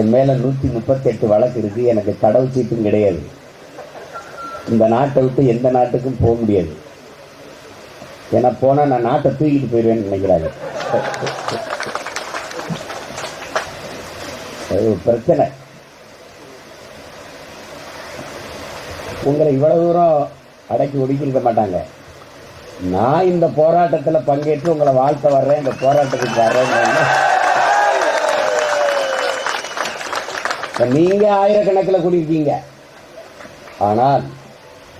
என் மேலே நூற்றி முப்பத்தெட்டு வழக்கு இருக்குது எனக்கு தடவு சீட்டும் கிடையாது. இந்த நாட்டை விட்டு எந்த நாட்டுக்கும் போக முடியாது. ஏன்னா போனால் நான் நாட்டை தூக்கிட்டு போயிடுவேன்னு நினைக்கிறாங்க. அது ஒரு பிரச்சனை. உங்களை இவ்வளவு தூரம் அடக்கி ஒடுக்கியிருக்க மாட்டாங்க. நான் இந்த போராட்டத்தில் பங்கேற்று உங்களை வாழ்த்த வர்றேன் இந்த போராட்டத்துக்கு வர்றேன்னு நீங்க ஆயிரக்கணக்கில் கூடியிருக்கீங்க. ஆனால்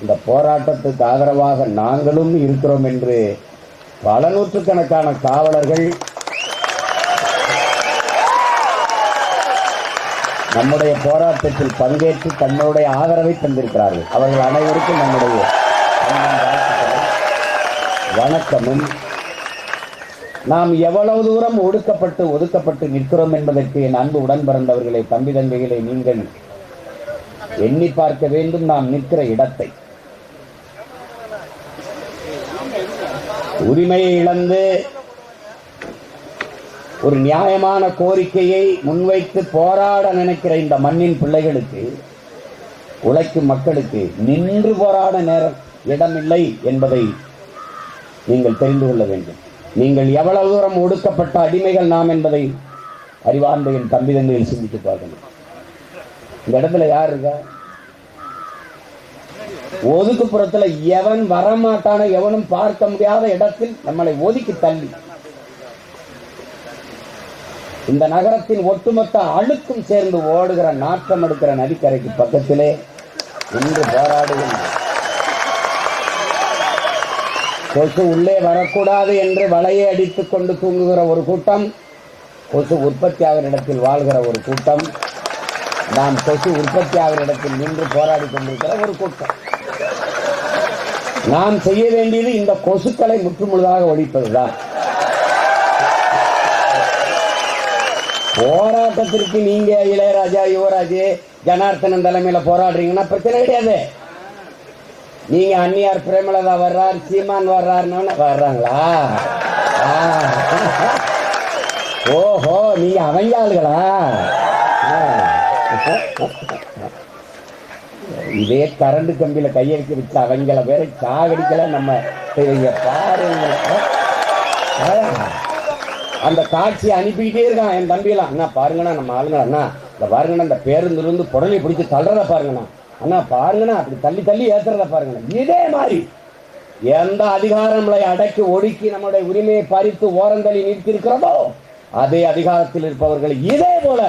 இந்த போராட்டத்துக்கு ஆதரவாக நாங்களும் இருக்கிறோம் என்று பல நூற்றுக்கணக்கான காவலர்கள் நம்முடைய போராட்டத்தில் பங்கேற்று தன்னுடைய ஆதரவை தந்திருக்கிறார்கள். அவர்கள் அனைவருக்கும் நம்முடைய வணக்கமும் நாம் எவ்வளவு தூரம் ஒடுக்கப்பட்டு ஒதுக்கப்பட்டு நிற்கிறோம் என்பதற்கு என் அன்பு உடன் பிறந்தவர்களை தம்பி தங்கைகளை நீங்கள் எண்ணி பார்க்க வேண்டும் நாம் நிற்கிற இடத்தை. உரிமையை இழந்து ஒரு நியாயமான கோரிக்கையை முன்வைத்து போராட நினைக்கிற இந்த மண்ணின் பிள்ளைகளுக்கு உழைக்கும் மக்களுக்கு நின்று போராட நேரம் இடமில்லை என்பதை நீங்கள் தெரிந்து கொள்ள வேண்டும். நீங்கள் எவ்வளவு தூரம் ஒடுக்கப்பட்ட அடிமைகள் நாம் என்பதை அறிவார்ந்த என் தம்பி சிந்தித்து பார்க்கணும். இந்த இடத்துல யார் இருக்கா? ஒதுக்குப்புறத்துல எவன் வரமாட்டான எவனும் பார்க்க முடியாத இடத்தில் நம்மளை ஒதுக்கி தள்ளி. இந்த நகரத்தின் ஒட்டுமொத்த அழுக்கும் சேர்ந்து ஓடுகிற நாட்டம் எடுக்கிற நதிக்கரைக்கு பக்கத்திலே இன்று போராடுகின்றன கொசு உள்ளே வரக்கூடாது என்று வலையை அடித்துக் கொண்டு தூங்குகிற ஒரு கூட்டம் கொசு உற்பத்தி ஆகிற இடத்தில் வாழ்கிற ஒரு கூட்டம் நாம் கொசு உற்பத்தி ஆகிற இடத்தில் நின்று போராடி கொண்டிருக்கிற ஒரு கூட்டம். நாம் செய்ய வேண்டியது இந்த கொசுக்களை முற்றுமுழுதாக ஒழிப்பதுதான். போராட்டத்திற்கு நீங்க இளையராஜா யுவராஜ் ஜனார்த்தனன் தலைமையில போராடுறீங்கன்னா பிரச்சனை கிடையாது. நீங்க அந்நியார் பிரேமலதா வர்றார் சீமான் வர்றாருன்னு வர்றாங்களா? ஓஹோ நீங்க அவங்க ஆளுகளா ஆ. இதே கரண்டு கம்பியில கையெழுத்து வச்சு அவங்கள வேற சாகடிக்கல நம்ம பாருங்க அந்த காட்சியை அனுப்பிக்கிட்டே இருக்கான் என் தம்பியெல்லாம். அண்ணா பாருங்கண்ணா நம்ம ஆளுங்கண்ணா இந்த பாருங்கண்ணா இந்த பேருந்து இருந்து புடலை பிடிச்சி தள்ளுறத பாருங்கண்ணா. அண்ணா பாருங்கண்ணா அப்படி தள்ளி தள்ளி ஏத்துறத பாருங்கண்ணா. இதே மாதிரி எந்த அதிகாரங்களை அடக்கி ஒடுக்கி நம்முடைய உரிமையை பறித்து ஓரந்தள்ளி நிறுத்தியிருக்கிறதோ அதே அதிகாரத்தில் இருப்பவர்களை இதே போல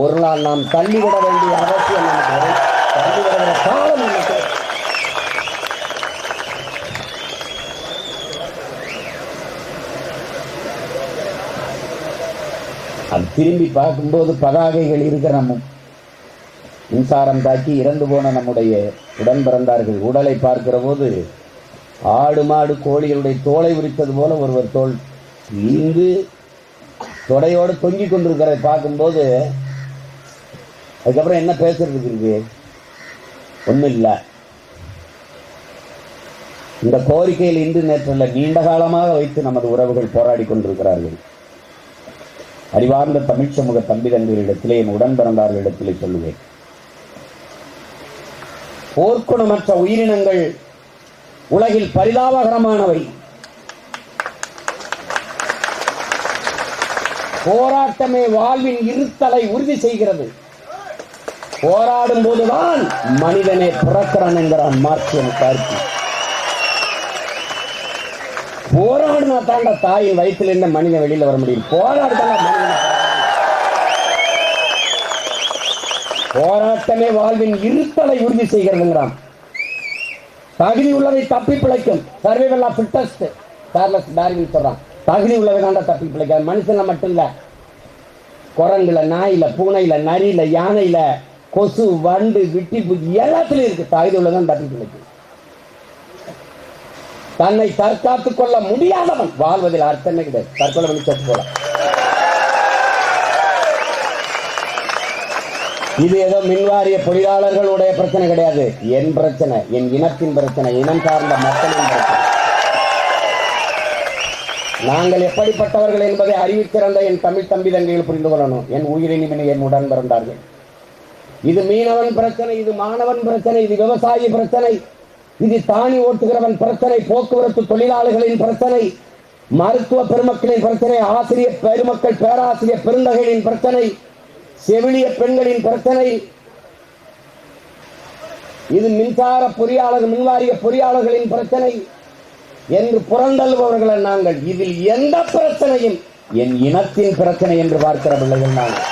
ஒரு நாள் நாம் தள்ளிவிட வேண்டிய அவசியம் நமக்கு தள்ளிவிடுகிற காலம் நமக்கு அது திரும்பி பார்க்கும்போது பதாகைகள் இருக்கிற நம்ம மின்சாரம் தாக்கி இறந்து போன நம்முடைய உடன் பிறந்தார்கள். உடலை பார்க்கிற போது ஆடு மாடு கோழிகளுடைய தோலை உரித்தது போல ஒருவர் தோல் இங்கு தொடையோடு தொங்கிக் கொண்டிருக்கிறதை பார்க்கும்போது அதுக்கப்புறம் என்ன பேசுறதுக்கு இருக்கு? ஒன்றும் இல்லை இந்த கோரிக்கையில் இன்று நேற்றல்ல நீண்ட காலமாக வைத்து நமது உறவுகள் போராடி கொண்டிருக்கிறார்கள். அறிவார்ந்த தமிழ் சமூக தம்பி தம்பிகளிடத்திலே என் உடன் பிறந்தார்களிடத்திலே சொல்லுவேன். போர்க்குணமற்ற உயிரினங்கள் உலகில் பரிதாபகரமானவை. போராட்டமே வாழ்வின் இருத்தலை உறுதி செய்கிறது. போராடும் போதுதான் மனிதனே பிறக்கிறான் என்கிறான் மார்க்சியம் கருத்து போராடினா தாண்ட தாயின் வயிற்றுல இருந்து மனிதன் வெளியில வர முடியும். போராடுதான் மனிதன் போராட்டமே வாழ்வின் இருத்தலை உறுதி செய்கிறதுங்கிறான். தகுதி உள்ளதை தப்பி பிழைக்கும். Survival of fittest Charles Darwin சொல்றான். தகுதி உள்ளதை தான் தப்பி பிழைக்காது. மனுஷனை மட்டும் இல்ல. குரங்குல நாயில பூனையில நரியில யானையில கொசு வண்டு விட்டி பூச்சி எல்லாத்துலயும் இருக்கு. தகுதி உள்ளதான் தப்பி பிழைக்கும். தன்னை தற்காத்துக் கொள்ள முடியாதவன். வாழ்வதில் அர்த்தமே கிடையாது. தற்கொலை பண்ணி செத்து போலாம் இது ஏதோ மின்வாரிய பொறியாளர்களுடைய பிரச்சனை கிடையாது. என் பிரச்சனை என் இனத்தின் பிரச்சனை இனம் சார்ந்த மக்களின் பிரச்சனை. நாங்கள் எப்படிப்பட்டவர்கள் என்பதை அறிவித்திருந்த என் தமிழ் தம்பி தங்கைகள் புரிந்து கொள்ளணும். என் உயிரினிமின் என் உடன் பிறந்தார்கள். இது மீனவன் பிரச்சனை இது மாணவன் பிரச்சனை இது விவசாயி பிரச்சனை இது தானி ஓட்டுகிறவன் பிரச்சனை போக்குவரத்து தொழிலாளர்களின் பிரச்சனை மருத்துவ பெருமக்களின் பிரச்சனை ஆசிரியர் பெருமக்கள் பேராசிரியர் பெருந்தகைகளின் பிரச்சனை செவிலிய பெண்களின் பிரச்சனை. இது மின்சார பொறியாளர் மின்வாரிய பொறியாளர்களின் பிரச்சனை. என்று புறந்தள்ளுபவர்கள் நாங்கள் இதில் எந்த பிரச்சனையும் என் இனத்தின் பிரச்சனை என்று பார்க்கிற பிள்ளைகள் நாங்கள்.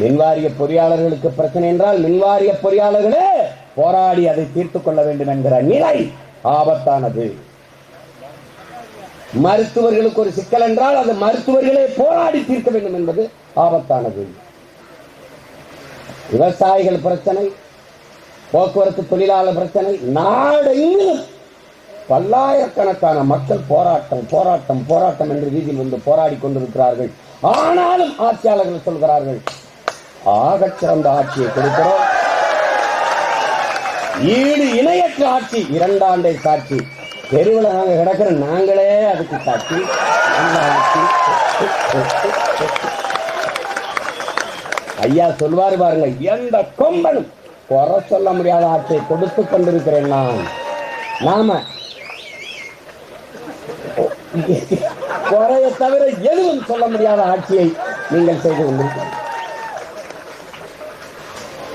மின்வாரிய பொறியாளர்களுக்கு பிரச்சனை என்றால் மின்வாரிய பொறியாளர்களே போராடி அதை தீர்த்துக் கொள்ள வேண்டும் என்கிற நிலை ஆபத்தானது. மருத்துவர்களுக்கு ஒரு சிக்கல் என்றால் அது மருத்துவர்களே போராடி தீர்க்க வேண்டும் என்பது ஆபத்தானது. விவசாயிகள் பிரச்சனை போக்குவரத்து தொழிலாளர் பிரச்சனை நாடெங்கிலும் பல்லாயிரக்கணக்கான மக்கள் போராட்டம் போராட்டம் போராட்டம் என்று வீதியில் வந்து போராடி கொண்டிருக்கிறார்கள். ஆனாலும் ஆட்சியாளர்கள் சொல்கிறார்கள் ஆகச் சிறந்த ஆட்சியை கொடுக்கிறோம். ஈடு இணையற்ற ஆட்சி இரண்டாண்டை சாட்சி. தெருவில் நாங்க கிடக்கிற நாங்களே அதுக்கு காட்டி ஐயா சொல்வாரு பாருங்க எந்த கொம்பனும் குறை சொல்ல முடியாத ஆட்சியை கொடுத்து கொண்டிருக்கிறேன் நான். நாம குறைய தவிர எதுவும் சொல்ல முடியாத ஆட்சியை நீங்கள் செய்து கொண்டிருக்கிறீர்கள்.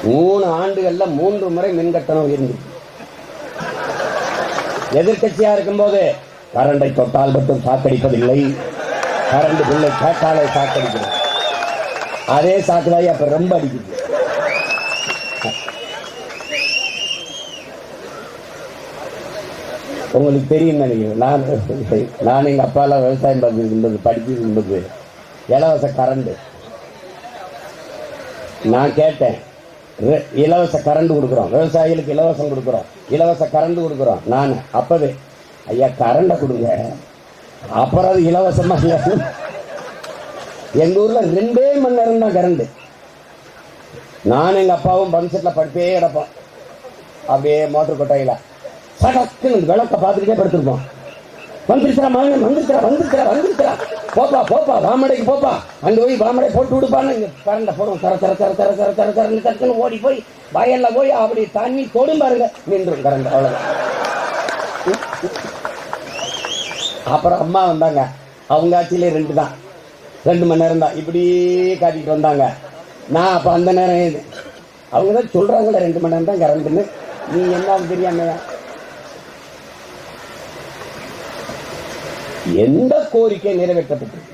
மூணு ஆண்டுகள்ல மூன்று முறை மின் கட்டணம் உயர்ந்து எதிர்கட்சியா இருக்கும்போது கரண்டை தொட்டால் மட்டும் சாக்கடிப்பதில்லை. கரண்ட் பிள்ளை கேட்டாலே சாக்கடிக்கிறது. அதே சாக்குதாய் அப்ப ரொம்ப அடிக்குது. உங்களுக்கு தெரியும் நினைக்கிறேன். நான் நான் எங்க அப்பாலாம் விவசாயம் பார்த்து இருந்தது இலவச கரண்ட். நான் கேட்டேன். இலவச கரண்ட் கொடுக்குறோம். விவசாயிகளுக்கு இலவசம் கொடுக்குறோம். இலவச கரண்ட் கொடுக்குறோம். நான் அப்பவே. ஐயா கரண்டை கொடுங்க. அப்புறம் அது இலவசமா இல்லை. எங்க ஊர்ல ரெண்டே மணி நேரம் தான் கரண்ட் நான் எங்க அப்பாவும் பம்ப் படுத்தே கிடப்போம். அப்படியே மோட்டர் கொட்டையில. சடக்குன்னு விளக்க பார்த்துக்கிட்டே படுத்திருப்போம். வந்துருச்சுடா மகன் வந்துருச்சுடா வந்துருச்சுடா வந்துருச்சுடா போப்பா போப்பா வாமடைக்கு போப்பா. அங்க போய் வாமடை போட்டு விடுப்பான்னு இங்க கரண்ட போடும் தர தர தர தர தர தர தரன்னு டக்குன்னு ஓடி போய் வயல்ல போய் அப்படி தண்ணி தொடும் பாருங்க. நின்றும் கரண்ட் அவ்வளோதான் அப்புறம் அம்மா வந்தாங்க. அவங்க ஆட்சியிலே ரெண்டு தான். ரெண்டு மணி நேரம் தான். இப்படி காட்டிட்டு வந்தாங்க. நான் அப்ப அந்த நேரம் அவங்க தான் சொல்றாங்களே ரெண்டு மணி நேரம் தான் கரண்ட்னு நீ என்ன தெரியாமையா? எந்த கோரிக்கை நிறைவேற்றப்பட்டது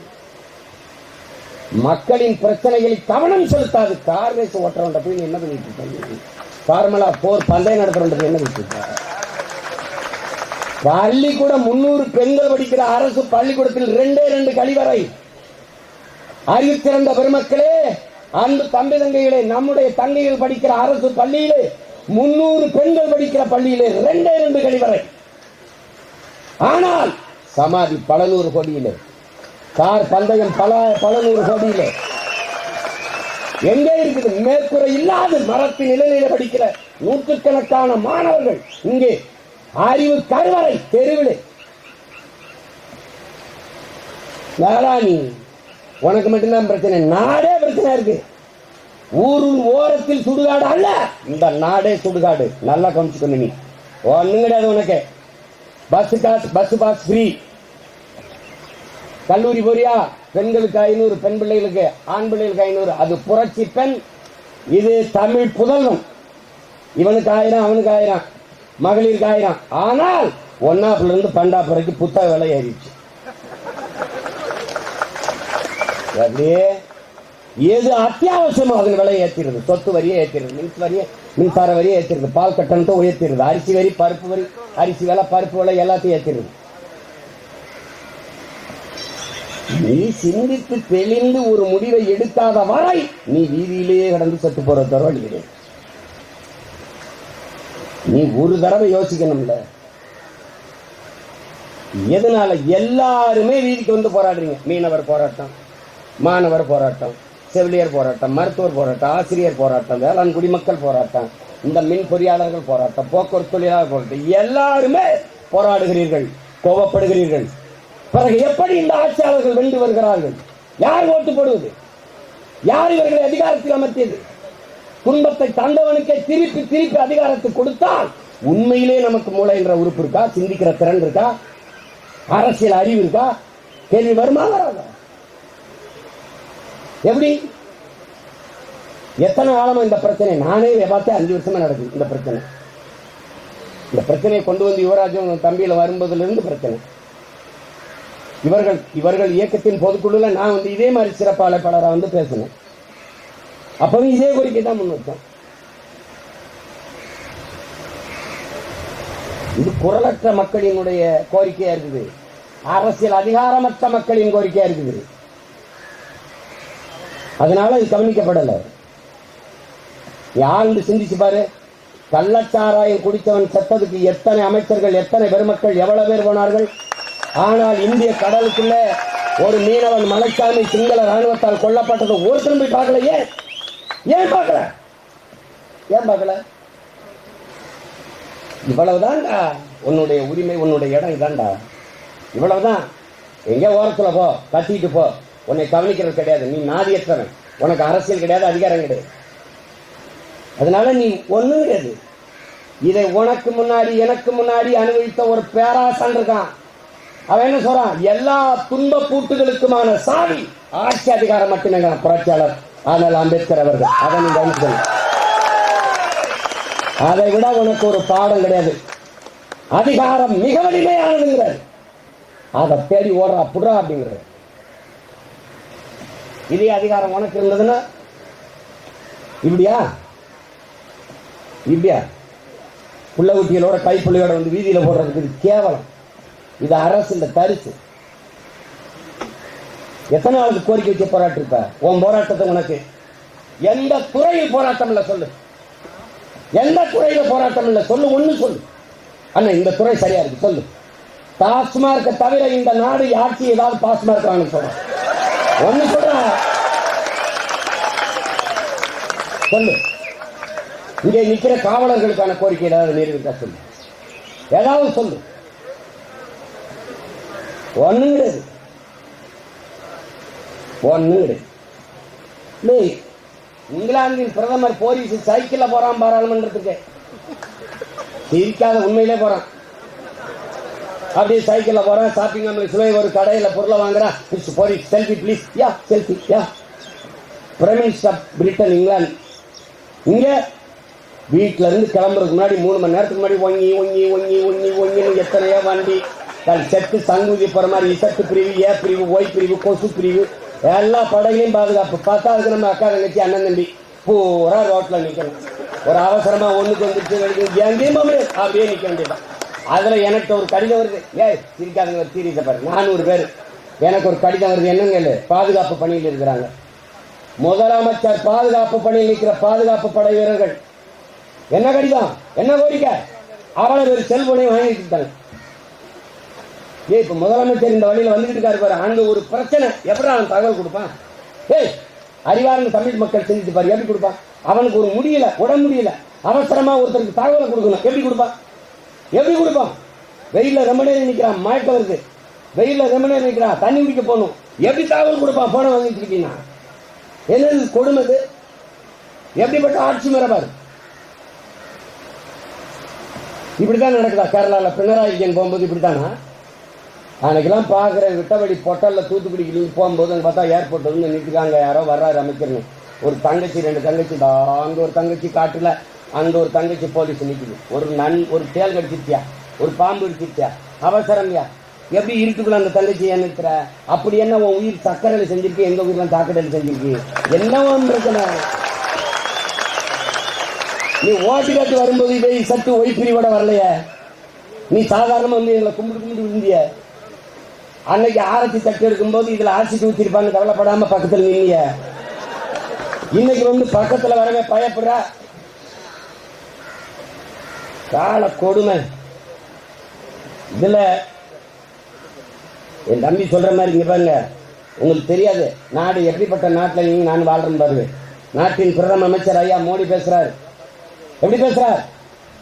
மக்களின் பிரச்சனைகளில் கவனம் செலுத்தாது. கார் ரேஸ் ஓட்டுறவன் போய் என்ன பண்ணிட்டு இருக்காங்க ஃபார்முலா போர் பந்தயம் நடத்துறவன் என்ன பண்ணிட்டு இருக்காங்க பள்ளிக்கூடம் முன்னூறு பெண்கள் படிக்கிற அரசு பள்ளிக்கூடத்தில் ரெண்டே ரெண்டு கழிவறை. அறிவு பெருமக்களே அன்பு தம்பி தங்கைகளே நம்முடைய தங்கைகள் படிக்கிற அரசு பள்ளியிலே முன்னூறு பெண்கள் படிக்கிற பள்ளியிலே ரெண்டே ரெண்டு கழிவறை. ஆனால் சமாதி பல நூறு கோடியிலே. கார் பந்தயம் பல பல நூறு கோடியிலே. எங்கே இருக்குது? மேற்குறை இல்லாத மரத்தின் நிலையில படிக்கிற நூற்றுக்கணக்கான மாணவர்கள் இங்கே. அறிவு கருவறை தெருவிலே. நாராணி உனக்கு மட்டும்தான் பிரச்சனை. நாடே பிரச்சனை இருக்கு. ஊரின் ஓரத்தில் சுடுகாடு அல்ல. இந்த நாடே சுடுகாடு. நல்லா கவனிச்சுக்கணும் நீ. ஒண்ணும் கிடையாது உனக்கு. பஸ் காசு பஸ் பாஸ் ஃப்ரீ கல்லூரி போறியா? பெண்களுக்கு ஐநூறு பெண் பிள்ளைகளுக்கு ஆண் பிள்ளைகளுக்கு ஐநூறு. அது புரட்சி பெண். இது தமிழ் புதல்வன். இவனுக்கு ஆயிரம் அவனுக்கு ஆயிரம். மகளிருக்கு ஆயிரம். ஆனால் ஒன்னாப்புல இருந்து பண்டாப்பு வரைக்கும் புத்தக விலை ஏறிடுச்சு. அப்படியே எது அத்தியாவசியமோ அதன் விலை ஏற்றிருது சொத்து வரியை ஏற்றிருது மின் வரியை மின்சார வரியை ஏற்றிருது பால் கட்டணத்தை உயர்த்திருது அரிசி வரி பருப்பு வரி அரிசி விலை பருப்பு விலை எல்லாத்தையும் ஏற்றிருது நீ சிந்தித்து தெளிந்து ஒரு முடிவை எடுக்காத வரை நீ வீதியிலேயே கடந்து செத்து போற தர நீ ஒரு தடவை யோசிக்கணும்ல. எதனால எல்லாருமே வீதிக்கு வந்து போராடுறீங்க? மீனவர் போராட்டம் மாணவர் போராட்டம் செவிலியர் போராட்டம் மருத்துவர் போராட்டம் ஆசிரியர் போராட்டம் வேளாண் குடிமக்கள் போராட்டம் இந்த மின் பொறியாளர்கள் போராட்டம் போக்குவரத்து தொழிலாளர் போராட்டம் எல்லாருமே போராடுகிறீர்கள் கோபப்படுகிறீர்கள் பிறகு எப்படி இந்த ஆட்சியாளர்கள் வென்று வருகிறார்கள்? யார் ஓட்டு போடுவது? யார் இவர்களை அதிகாரத்தில் அமர்த்தியது? துன்பத்தை தந்தவனுக்கே திருப்பி திருப்பி அதிகாரத்தை கொடுத்தால் உண்மையிலே நமக்கு மூளை என்ற உறுப்பு இருக்கா? சிந்திக்கிற திறன் இருக்கா? அரசியல் அறிவு இருக்கா? கேள்வி வருமா வராதா? எப்படி? எத்தனை காலமா இந்த பிரச்சனை? நானே பார்த்தேன் அஞ்சு வருஷமா நடக்குது இந்த பிரச்சனை. இந்த பிரச்சனையை கொண்டு வந்து யுவராஜன் தம்பியில வரும்போதுல இருந்து பிரச்சனை. இவர்கள் இவர்கள் இயக்கத்தின் பொதுக்குழுல நான் வந்து இதே மாதிரி சிறப்பு வந்து பேசினேன் அப்பவும் இதே கோரிக்கை தான் முன் வச்சோம் இது குரலற்ற மக்களினுடைய கோரிக்கையா இருக்குது. அரசியல் அதிகாரமற்ற மக்களின் கோரிக்கையா இருக்குது. அதனால இது கவனிக்கப்படலை. யாருன்னு சிந்திச்சு பாரு? கள்ளச்சாராயம் குடித்தவன் செத்ததுக்கு எத்தனை அமைச்சர்கள் எத்தனை பெருமக்கள் எவ்வளவு பேர் போனார்கள்? ஆனால் இந்திய கடலுக்குள்ள ஒரு மீனவன் மலைச்சாமி சிங்கள ராணுவத்தால் கொல்லப்பட்டது. ஒருத்தரும் போய் பார்க்கல ஏன்? ஏன் பார்க்கல? ஏன் பார்க்கல? இவ்வளவுதான்டா. உன்னுடைய உரிமை உன்னுடைய இடம் இதான்டா. இவ்வளவுதான். எங்க ஓரத்துல போ கத்திட்டு போ. உன்னை கவனிக்கிறது கிடையாது. நீ நாதியற்றவன். உனக்கு அரசியல் கிடையாது அதிகாரம் கிடையாது. அதனால நீ ஒண்ணும் கிடையாது இதை உனக்கு முன்னாடி எனக்கு முன்னாடி அனுபவித்த ஒரு பேராசன் இருக்கான். அவன் என்ன சொல்றான்? எல்லா துன்ப பூட்டுகளுக்குமான சாவி. ஆட்சி அதிகாரம் மட்டுமே புரட்சியாளர் ஆனால் அம்பேத்கர் அவர்கள். அதை நீ கவனிக்கணும் அதை விட உனக்கு ஒரு பாடம் கிடையாது. அதிகாரம் மிக வலிமையானதுங்கிறார் அதை தேடி ஓடுறா புடுறா அப்படிங்கிறார். இதே அதிகாரம் உனக்கு இருந்ததுன்னா இப்படியா? இப்படியா? புள்ள குட்டிகளோட கைப்புள்ளையோட வந்து வீதியில போடுறதுக்கு இது கேவலம். இது அரசு இந்த தரிசு. எத்தனை நாளுக்கு கோரிக்கை வச்சு போராட்டம் இருப்ப உன் போராட்டத்தை உனக்கு. எந்த துறையில் போராட்டம் இல்லை சொல்லு. எந்த துறையில போராட்டம் இல்லை சொல்லு ஒண்ணு சொல்லு. அண்ணா இந்த துறை சரியா இருக்கு சொல்லு. டாஸ்மார்க்க தவிர இந்த நாடு ஆட்சி ஏதாவது டாஸ்மார்க் வாங்க சொல்றேன் ஒண்ணு சொல்றேன் சொல்லு. இங்கே நிற்கிற காவலர்களுக்கான கோரிக்கை ஏதாவது இருக்கா சொல்லு. ஏதாவது சொல்லு. ஒண்ணும் கிடையாது கிடையாது டேய், இங்கிலாந்தின் பிரதமர் போலீஸ் சைக்கிள்ல போறான் பாராளுமன்றத்துக்கு. சிரிக்காத உண்மையிலே போறான். அப்படியே சைக்கிள்ல போறான் ஷாப்பிங் காம்ப்ளெக்ஸ்ல ஒரு கடையில பொருளை வாங்குறான். போலீஸ் செல்ஃபி ப்ளீஸ் யா செல்ஃபி யா. பிரைம் மினிஸ்டர் பிரிட்டன் இங்கிலாந்து இங்க வீட்ல இருந்து கிளம்புறதுக்கு முன்னாடி மூணு மணி நேரத்துக்கு முன்னாடி ஒங்கி ஒங்கி ஒங்கி ஒங்கி ஒங்கி எத்தனையோ வண்டி தன் செட்டு சங்குதி போற மாதிரி இசத்து பிரிவு ஏ பிரிவு ஒய் பிரிவு கொசு பிரிவு எல்லா படையிலையும் பாதுகாப்பு. பத்தாவது நம்ம அக்கா தங்கச்சி அண்ணன் தம்பி பூரா ரோட்ல நிக்கணும். ஒரு அவசரமா ஒண்ணுக்கு வந்து எங்கேயும் அப்படியே நிக்க வேண்டியதான் அதுல எனக்கு ஒரு கடிதம் வருது. ஏ சிரிக்காதங்க ஒரு சீரியஸை பாரு. நானூறு பேர். எனக்கு ஒரு கடிதம் வருது. என்னங்க பாதுகாப்பு பணியில் இருக்கிறாங்க. முதலமைச்சர் பாதுகாப்பு பணியில் நிற்கிற பாதுகாப்பு படை வீரர்கள். என்ன கடிதம்? என்ன கோரிக்கை? அவ்வளவு ஒரு செல்போனை வாங்கிட்டு ஏ ஏய் இப்ப முதலமைச்சர் இந்த வழியில வந்துட்டு இருக்காரு பாரு. அங்க ஒரு பிரச்சனை. எப்படி அவன் தகவல் கொடுப்பான்? ஏய் அறிவார்ந்த தமிழ் மக்கள் செஞ்சுட்டு பாரு. எப்படி கொடுப்பான்? அவனுக்கு ஒரு முடியல உடம்பு முடியல. அவசரமா ஒருத்தருக்கு தகவலை கொடுக்கணும். எப்படி கொடுப்பான்? எப்படி கொடுப்பான்? வெயிலில் ரொம்ப நேரம் நிக்கிறான். மயக்கம் வருது. வெயில்ல ரொம்ப நேரம் நிக்கிறான். தண்ணி குடிக்க போகணும். எப்படி தகவல் கொடுப்பான்? போன வாங்கிட்டு இருக்கீங்கன்னா. என்னது கொடுமது எப்படிப்பட்ட ஆட்சி மரபாரு இப்படிதான் நடக்குதா? கேரளாவில் பினராயி விஜயன் போகும்போது இப்படித்தானா? அன்னைக்கெல்லாம் பார்க்குற விட்டபடி பொட்டல்ல தூத்துக்குடிக்கு நீங்க போகும்போது பார்த்தா ஏர்போர்ட் வந்து நிறுத்திக்காங்க யாரோ வர்றாரு அமைச்சர்னு ஒரு தங்கச்சி ரெண்டு தங்கச்சி. தா, அங்க ஒரு தங்கச்சி காட்டுல. அங்க ஒரு தங்கச்சி போலீஸ் நிக்குது. ஒரு நன் ஒரு தேல் கடிச்சிருக்கியா ஒரு பாம்பு அடிச்சிருக்கியா அவசரம்யா? எப்படி இருக்குள்ள அந்த தங்கச்சி நிற்கிற அப்படி என்ன உன் உயிர் சக்கரையில் செஞ்சிருக்கு? எங்க உயிர்லாம் சாக்கடையில் செஞ்சிருக்கு? என்ன பிரச்சனை? நீ ஓட்டு கட்டு வரும்போது இதை சத்து ஒய் வரலையே. நீ சாதாரணமா வந்து எங்களை கும்பிட்டு கும்பிட்டு இருந்திய அன்னைக்கு ஆரத்தி தட்டு எடுக்கும்போது இதுல ஆட்சி ஊத்திருப்பான்னு கவலைப்படாம பக்கத்துல நின்னிய இன்னைக்கு வந்து பக்கத்துல வரவே பயப்படுற. கால கொடுமை. இதுல என் தம்பி சொல்ற மாதிரி இங்க பாருங்க. உங்களுக்கு தெரியாது. நாடு எப்படிப்பட்ட நாட்டில் நீங்க நான் வாழ்றேன் பாருங்க. நாட்டின் பிரதம அமைச்சர் ஐயா மோடி பேசுறாரு. எப்படி பேசுறார்?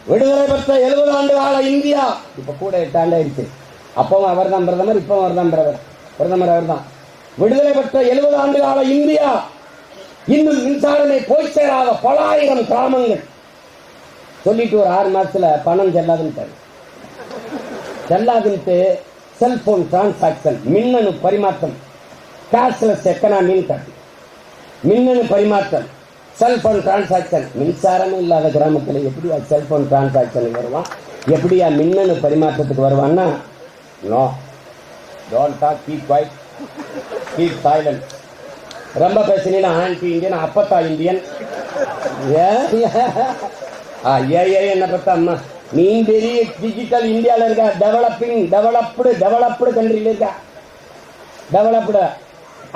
விடுதலை பெற்ற எழுபது ஆண்டு கால இந்தியா. இப்ப கூட எட்டு ஆண்டு ஆயிடுச்சு. அப்பவும் அவர் தான் பிரதமர் இப்பவும் அவர் தான் பிரதமர். பிரதமர் அவர் தான் விடுதலை பெற்ற எழுபது ஆண்டு கால இந்தியா இன்னும் மின்சாரமே போய் சேராத பல ஆயிரம் கிராமங்கள். சொல்லிட்டு ஒரு ஆறு மாசத்துல பணம் செல்லாதுன்னு செல்லாதுன்ட்டு செல்போன் டிரான்சாக்சன் மின்னணு பரிமாற்றம். கேஷ்லெஸ் எக்கனாமின்னு காட்டு. மின்னணு பரிமாற்றம் செல்போன் டிரான்சாக்சன் மின்சாரம் இல்லாத கிராமத்தில் எப்படியா செல்போன் டிரான்சாக்சன் வருவான்? எப்படியா மின்னணு பரிமாற்றத்துக்கு வருவான்னா no don't talk keep quiet keep silent ரொம்ப பேசினீங்கன்னா ஆன்டி இந்தியன் அப்பத்தா இந்தியன். ஏ ஆ ஏ ஏ என்ன பார்த்தா அம்மா. நீ பெரிய டிஜிட்டல் இந்தியாவில் இருக்க. டெவலப்பிங் டெவலப்டு டெவலப்டு கண்ட்ரியில் இருக்கா. டெவலப்டு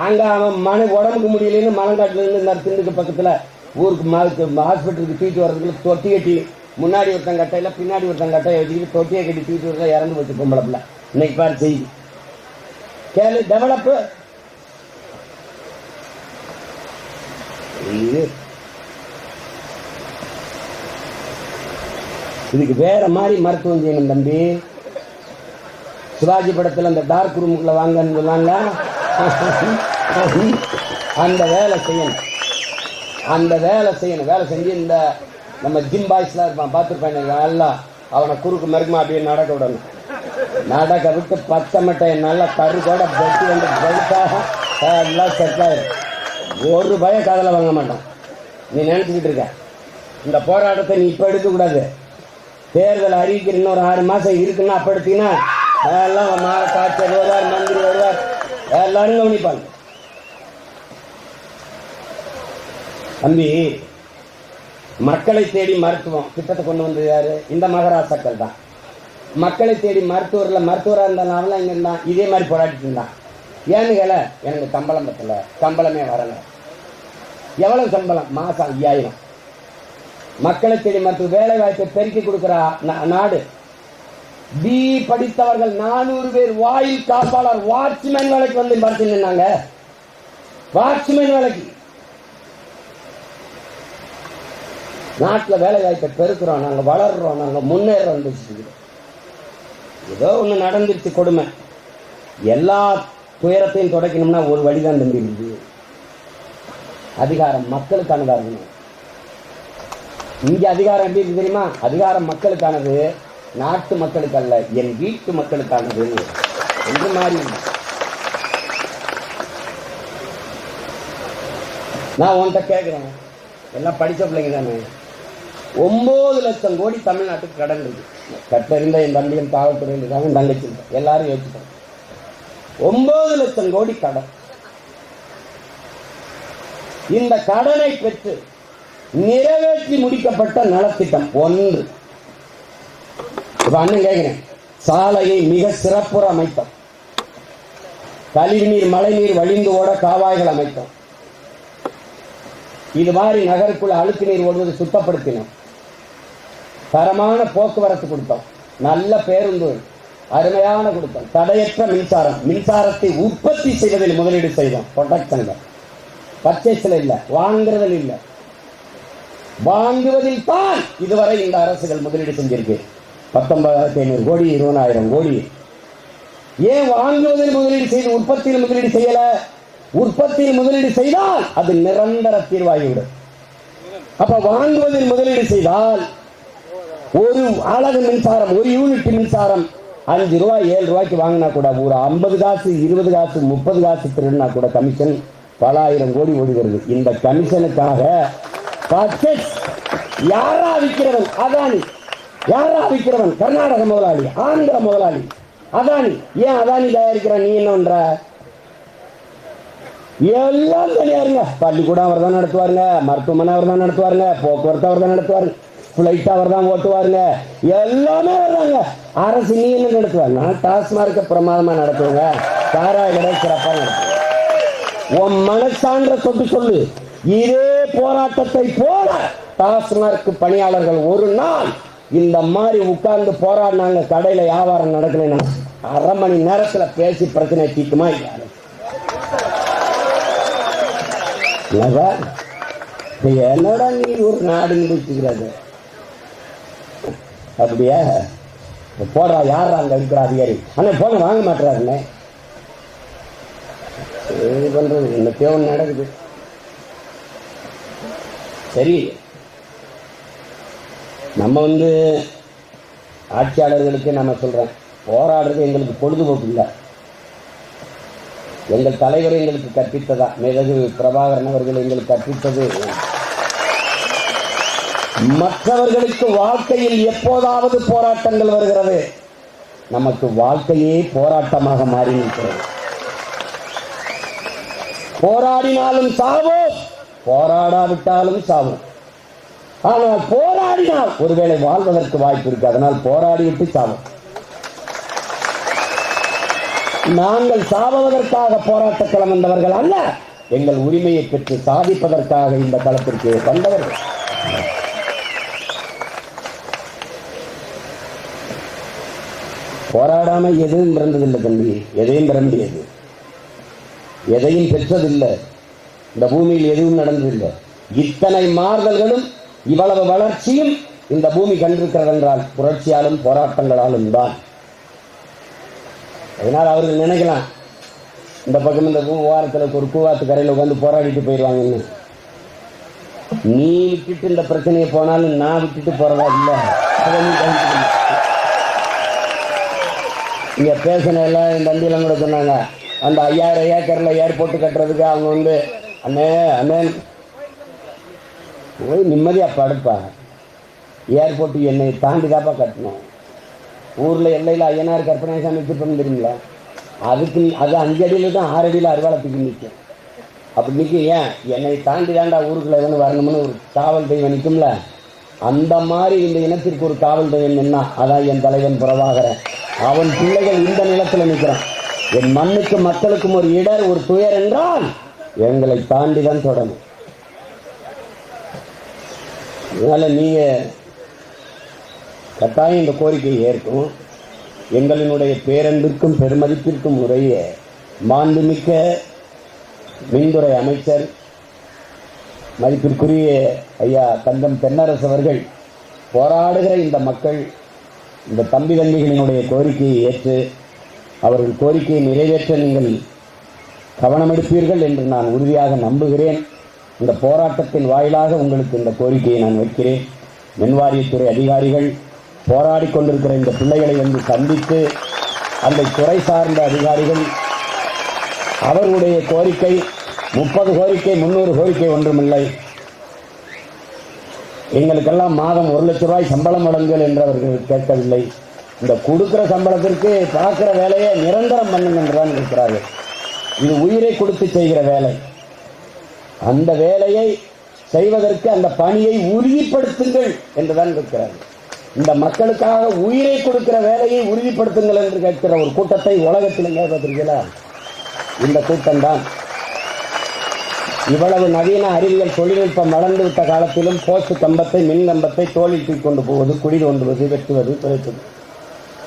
அங்கே அவன் மன உடம்புக்கு முடியலன்னு மலங்காட்டிலேருந்து இந்த திண்டுக்கு ஊருக்கு மாவுக்கு ஹாஸ்பிட்டலுக்கு தூக்கிட்டு வர்றதுக்கு தொட்டி கட்டி முன்னாடி ஒருத்தன் கட்டையில் பின்னாடி ஒருத்தன் கட்டையை வச்சுக்கிட்டு தொட்டியை கட்டி தூக்கிட்டு வரல இறந்து போச்சு பொம்பளை பிள்ளை. இன்னைக்கு பாரு செய்தி கேளு டெவலப்பு இது. இதுக்கு வேற மாதிரி மருத்துவம் செய்யணும் தம்பி. சிவாஜி படத்தில் அந்த டார்க் ரூமுக்குள்ள வாங்கன்னு சொன்னாங்க அந்த வேலை செய்யணும். அந்த வேலை செய்யணும். வேலை செஞ்சு இந்த நம்ம ஜிம் பாய்ஸ்லாம் இருப்பான். பார்த்துருப்பேன் நல்லா. அவனை குறுக்கு மறுக்குமா அப்படியே நடக்க விடணும். நாடக விட்டு பச்சை மட்டையை நல்லா கூட வெட்டி வந்து பெல்ட்டாக எல்லாம் செட் ஆயிடும் ஒரு பய காதல வாங்க மாட்டான் நீ நினச்சிக்கிட்டு இருக்க. இந்த போராட்டத்தை நீ இப்போ எடுக்கக்கூடாது. தேர்தல் அறிவிக்கிற இன்னொரு ஆறு மாதம் இருக்குன்னா அப்போ எடுத்தீங்கன்னா எல்லாம் மாவட்ட ஆட்சியர் வருவார் மந்திரி வருவார். எல்லாரும் கவனிப்பாங்க. தம்பி மக்களை தேடி மருத்துவம் திட்டத்தை கொண்டு வந்தது யாரு? இந்த மகாராஷ்டிராக்கள் தான். மக்களை தேடி மருத்துவரில் மருத்துவராக இருந்தாலும் அவெல்லாம் இங்கே இருந்தான் இதே மாதிரி போராடிட்டு இருந்தான் ஏன்னு கேள எனக்கு சம்பளம் பத்தல. சம்பளமே வரலை. எவ்வளோ சம்பளம்? மாதம் ஐயாயிரம். மக்களை தேடி மருத்துவ வேலை வாய்ப்பை பெருக்கி கொடுக்குற நா- நாடு. பி படித்தவர்கள் நானூறு பேர் வாயில் காப்பாளர் வாட்ச்மேன் வேலைக்கு வந்து மறுத்து நின்னாங்க. வாட்ச்மேன் வேலைக்கு. நாட்டில் வேலை வாய்ப்பை பெருக்கிறோம் நாங்கள் வளர்றோம் நாங்கள் முன்னேறோம் பேசிட்டு ஏதோ ஒன்று நடந்துருச்சு கொடுமை. எல்லா துயரத்தையும் தொடக்கணும்னா ஒரு வழிதான் தம்பி இருக்குது அதிகாரம் மக்களுக்கானதாக இருக்கணும். அதிகாரம் எப்படி இருக்கு தெரியுமா? அதிகாரம் மக்களுக்கானது நாட்டு மக்களுக்கு அல்ல என் வீட்டு மக்களுக்கானது. என்று மாறி நான் உன்கிட்ட கேட்குறேன் எல்லாம் படித்த பிள்ளைங்க தானே? ஒன்பது லட்சம் கோடி தமிழ்நாட்டுக்கு கடன் இருக்கு கட்டறிந்த என் தம்பியும் காவல்துறையில் இருக்காங்க என் தங்கச்சி எல்லாரும் யோசிப்பாங்க. ஒன்பது லட்சம் கோடி கடன். இந்த கடனை பெற்று நிறைவேற்றி முடிக்கப்பட்ட நலத்திட்டம் ஒன்று. இப்ப அண்ணன் கேட்கிறேன் சாலையை மிக சிறப்புற அமைத்தோம். கழிவுநீர் மழைநீர் வழிந்து ஓட காவாய்கள் அமைத்தோம். இது மாதிரி நகருக்குள்ள அழுக்கு நீர் ஓடுவது சுத்தப்படுத்தினோம். தரமான போக்குவரத்து கொடுத்தோம். நல்ல பேருந்து அருமையான கொடுத்தோம். தடையற்ற மின்சாரம் மின்சாரத்தை உற்பத்தி செய்வதில் முதலீடு செய்தோம். ப்ரொடக்ஷன்ல பர்ச்சேஸ்ல இல்ல. வாங்குறதில் இல்ல. வாங்குவதில் தான் இதுவரை இந்த அரசுகள் முதலீடு செஞ்சிருக்கு. பத்தொன்பதாயிரத்தி ஐநூறு கோடி இருபதாயிரம் கோடி. ஏன் வாங்குவதில் முதலீடு செய்து உற்பத்தியில் முதலீடு செய்யல? உற்பத்தியில் முதலீடு செய்தால் அது நிரந்தர தீர்வாகிவிடும். அப்ப வாங்குவதில் முதலீடு செய்தால் ஒரு அழகு மின்சாரம் ஒரு யூனிட் மின்சாரம். அஞ்சு ரூபாய் ஏழு ரூபாய்க்கு வாங்கினா கூட ஒரு ஐம்பது காசு இருபது காசு முப்பது காசு திருடினா கூட கமிஷன் பல ஆயிரம் கோடி ஓடுகிறது இந்த கமிஷனுக்காக யாரா விற்கிறவன் அதானி. யாரா விற்கிறவன் கர்நாடக முதலாளி ஆந்திர முதலாளி. அதானி. ஏன் அதானி தயாரிக்கிறான் நீ என்னன்ற எல்லாம் தனியாருங்க பள்ளிக்கூடம் அவர் தான் நடத்துவாருங்க மருத்துவமனை அவர் தான் நடத்துவாருங்க போக்குவரத்து அவர் தான் நடத்துவாருங்க பிளைட் அவர் தான் ஓட்டுவாருங்க. எல்லாமே வர்றாங்க. அரசு நீ என்ன நடத்துவாங்க நான் டாஸ்மார்க்க பிரமாதமா நடத்துவாங்க. சாராய கடை சிறப்பாக நடத்துவேன் உன் மனசான்ற சொட்டு சொல்லு. இதே போராட்டத்தை போல டாஸ்மார்க் பணியாளர்கள் ஒரு நாள் இந்த மாதிரி உட்கார்ந்து போராடினாங்க. கடையில வியாபாரம் நடக்கலைன்னா அரை மணி நேரத்துல பேசி பிரச்சனை தீக்குமா இல்லையா? என்னடா நீ ஒரு நாடு வச்சுக்கிறாங்க அப்படியா? போடுறா யார் அங்க இருக்கிற அதிகாரி? அண்ணே போன வாங்க மாட்டுறாருண்ணே இது பண்ணுறது என்ன தேவன் நடக்குது. சரி. நம்ம வந்து ஆட்சியாளர்களுக்கு நம்ம சொல்றேன். போராடுறது எங்களுக்கு பொழுதுபோக்கு இல்லை. எங்கள் தலைவர் எங்களுக்கு கற்பித்ததா. மிளகு பிரபாகரன் அவர்கள் எங்களுக்கு கற்பித்தது. மற்றவர்களுக்கு வாழ்க்கையில் எப்போதாவது போராட்டங்கள் வருகிறது நமக்கு வாழ்க்கையே போராட்டமாக மாறி நிற்கிறது. போராடினாலும் சாவோம் போராடாவிட்டாலும் சாவோம் ஆனால் போராடினால் ஒருவேளை வாழ்வதற்கு வாய்ப்பு இருக்கு அதனால் போராடிவிட்டு சாவோம் நாங்கள் சாவதற்காக போராட்ட களம் வந்தவர்கள் அல்ல எங்கள் உரிமையை பெற்று சாதிப்பதற்காக இந்த களத்திற்கு வந்தவர்கள். போராடாம எதுவும் பிறந்ததில்லை தம்பி. எதையும் பெற முடியாது. எதையும் பெற்றதில்லை. இந்த பூமியில் எதுவும் நடந்ததில்லை. இத்தனை மாறுதல்களும் இவ்வளவு வளர்ச்சியும் இந்த பூமி கண்டிருக்கிறது என்றால் புரட்சியாலும் போராட்டங்களாலும் தான். அதனால் அவர்கள் நினைக்கலாம் இந்த பக்கம் இந்த பூ வாரத்தில் ஒரு கூவாத்து கரையில் உட்காந்து போராடிட்டு போயிடுவாங்கன்னு. நீ விட்டுட்டு இந்த பிரச்சனையை போனாலும் நான் விட்டுட்டு போறதா? இல்லை. இங்கே பேசின எல்லாம் என் தம்பியெல்லாம் கூட சொன்னாங்க. அந்த ஐயாயிரம் ஏக்கரில் ஏர்போர்ட்டு கட்டுறதுக்கு அவங்க வந்து அண்ணே அண்ணே. போய் நிம்மதியாக படுப்பா. ஏர்போர்ட்டு என்னை தாண்டி தாப்பா கட்டணும். ஊரில் எல்லையில் ஐயனார் கற்பனைசாமி திருப்பம் தெரியுங்களா அதுக்கு அது அஞ்சு அடியில் தான் ஆறு அடியில் அருவாளத்துக்கு நிற்கும் அப்படி நிற்கும் ஏன்? என்னை தாண்டி தாண்டா ஊருக்குள்ள எதுவும் வரணும்னு ஒரு காவல் தெய்வம் நிற்கும்ல அந்த மாதிரி இந்த இனத்திற்கு ஒரு காவல் தெய்வம் என்ன அதான் என் தலைவன் புறவாகிறேன் அவன் பிள்ளைகள் இந்த நிலத்தில் நிற்கிறான். என் மண்ணுக்கு மக்களுக்கும் ஒரு இடர் ஒரு துயர் என்றால் எங்களை தாண்டி தான் தொடரும் அதனால நீங்க கட்டாயம் இந்த கோரிக்கையை ஏற்கும் எங்களினுடைய பேரன்பிற்கும் பெருமதிப்பிற்கும் உரிய மாண்புமிக்க மின்துறை அமைச்சர் மதிப்பிற்குரிய ஐயா தங்கம் தென்னரசு அவர்கள் போராடுகிற இந்த மக்கள் இந்த தம்பி தம்பிகளினுடைய கோரிக்கையை ஏற்று அவர்கள் கோரிக்கையை நிறைவேற்ற நீங்கள் கவனம் எடுப்பீர்கள் என்று நான் உறுதியாக நம்புகிறேன். இந்த போராட்டத்தின் வாயிலாக உங்களுக்கு இந்த கோரிக்கையை நான் வைக்கிறேன். மின்வாரியத்துறை அதிகாரிகள் போராடி கொண்டிருக்கிற இந்த பிள்ளைகளை வந்து சந்தித்து அந்த துறை சார்ந்த அதிகாரிகள் அவர்களுடைய கோரிக்கை முப்பது கோரிக்கை முன்னூறு கோரிக்கை ஒன்றுமில்லை. எங்களுக்கெல்லாம் மாதம் ஒரு லட்ச ரூபாய் சம்பளம் வழங்குங்கள் என்று அவர்கள் கேட்கவில்லை. இந்த கொடுக்கிற சம்பளத்திற்கு பார்க்கிற வேலையை நிரந்தரம் பண்ணுங்க என்றுதான் இருக்கிறார்கள். இது உயிரை கொடுத்து செய்கிற வேலை. அந்த வேலையை செய்வதற்கு அந்த பணியை உறுதிப்படுத்துங்கள் என்றுதான் இருக்கிறார்கள். இந்த மக்களுக்காக உயிரை கொடுக்கிற வேலையை உறுதிப்படுத்துங்கள் என்று கேட்கிற ஒரு கூட்டத்தை உலகத்தில் எங்கே பார்த்திருக்கீங்களா இந்த கூட்டம்தான் இவ்வளவு நவீன அறிவியல் தொழில்நுட்பம் வளர்ந்து விட்ட காலத்திலும் போஸ்ட் கம்பத்தை மின் கம்பத்தை தோளில் தூக்கி கொண்டு போவது குடி தோண்டுவது வெட்டுவது துவைப்பது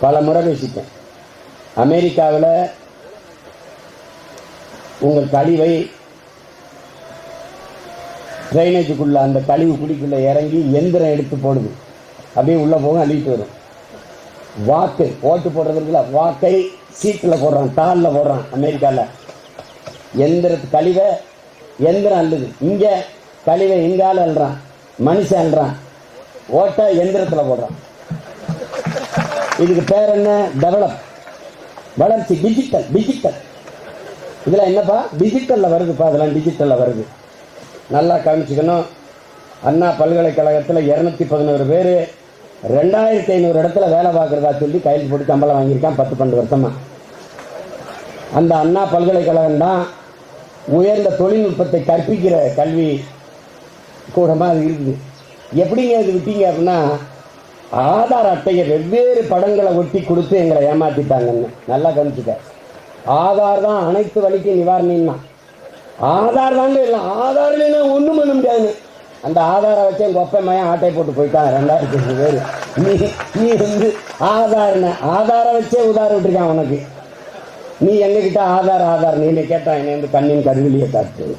பல முறை பேசிட்டேன். அமெரிக்காவில் உங்கள் கழிவை ட்ரைனேஜுக்குள்ள அந்த கழிவு குடிக்குள்ளே இறங்கி எந்திரம் எடுத்து போடுது. அப்படியே உள்ளே போகும் அள்ளிட்டு வரும். வாக்கு ஓட்டு போடுறதுக்குள்ள வாக்கை சீட்டில் போடுறான் தாளில் போடுறான் அமெரிக்காவில் எந்திரத்து கழிவை எந்திரம் அள்ளுது இங்கே கழிவை இங்கால அல்றான் மனுஷன் அல்றான் ஓட்டை எந்திரத்தில் போடுறான். இதுக்கு பேர் என்ன? டெவலப் வளர்ச்சி டிஜிட்டல் டிஜிட்டல் இதில் என்னப்பா? டிஜிட்டலில் வருதுப்பா அதெல்லாம் டிஜிட்டலில் வருது. நல்லா காமிச்சுக்கணும் அண்ணா பல்கலைக்கழகத்தில் இரநூத்தி பதினோரு பேர் ரெண்டாயிரத்தி ஐநூறு இடத்துல வேலை பார்க்குறதா சொல்லி கையில் போட்டு சம்பளம் வாங்கியிருக்கான் பத்து பன்னெண்டு வருஷமா. அந்த அண்ணா பல்கலைக்கழகம் தான் உயர்ந்த தொழில்நுட்பத்தை கற்பிக்கிற கல்வி கூடமாக அது இருக்குது. எப்படிங்க இது விட்டீங்க அப்படின்னா ஆதார் அட்டையை வெவ்வேறு படங்களை ஒட்டி கொடுத்து எங்களை ஏமாத்திட்டாங்கன்னு. நல்லா கவனிச்சுக்க. ஆதார் தான் அனைத்து வலிக்கும் நிவாரணின்னா ஆதார் தாங்க இல்லை ஆதார் இல்லைன்னா ஒன்றும் பண்ண முடியாதுன்னு. அந்த ஆதாரை வச்சு எங்கள் ஒப்பை மையம் ஆட்டை போட்டு போயிட்டான் ரெண்டாயிரத்தி பேர். நீ நீ வந்து ஆதார்னு. ஆதாரை வச்சே உதார விட்டுருக்கான் உனக்கு. நீ எங்ககிட்ட ஆதார் ஆதார். நீ கேட்டான் என்னை வந்து கண்ணின் கருவிலியை காட்டு.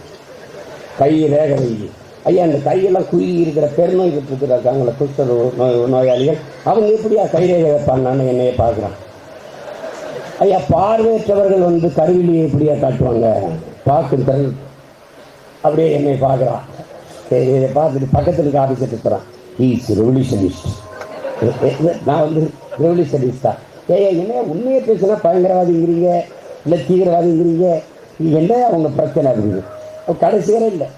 கை ரேக. வை ஐயா இந்த கையெல்லாம் குறுகி இருக்கிற பெருநோய் பெற்று இருக்காங்களே குஷ்ட நோய் நோயாளிகள் அவங்க எப்படியா கைரேகை வைப்பான்னு என்னைய பார்க்குறான். ஐயா பார்வையற்றவர்கள் வந்து கருவிலியை எப்படியா காட்டுவாங்க? பார்க்கும் திறன். அப்படியே என்னை பார்க்குறான். சரி இதை பார்த்துட்டு பக்கத்தில் இருக்க ஆஃபீஸர் இருக்கிறான். ஈஸ் ரெவல்யூஷனிஸ்ட் நான் வந்து ரெவல்யூஷனிஸ்டா ஏய் என்ன உண்மையை பேசுனா பயங்கரவாதிங்கிறீங்க? இல்லை தீவிரவாதிங்கிறீங்க? இது என்ன அவங்க பிரச்சனை இருக்குது கடைசியாக இல்லை.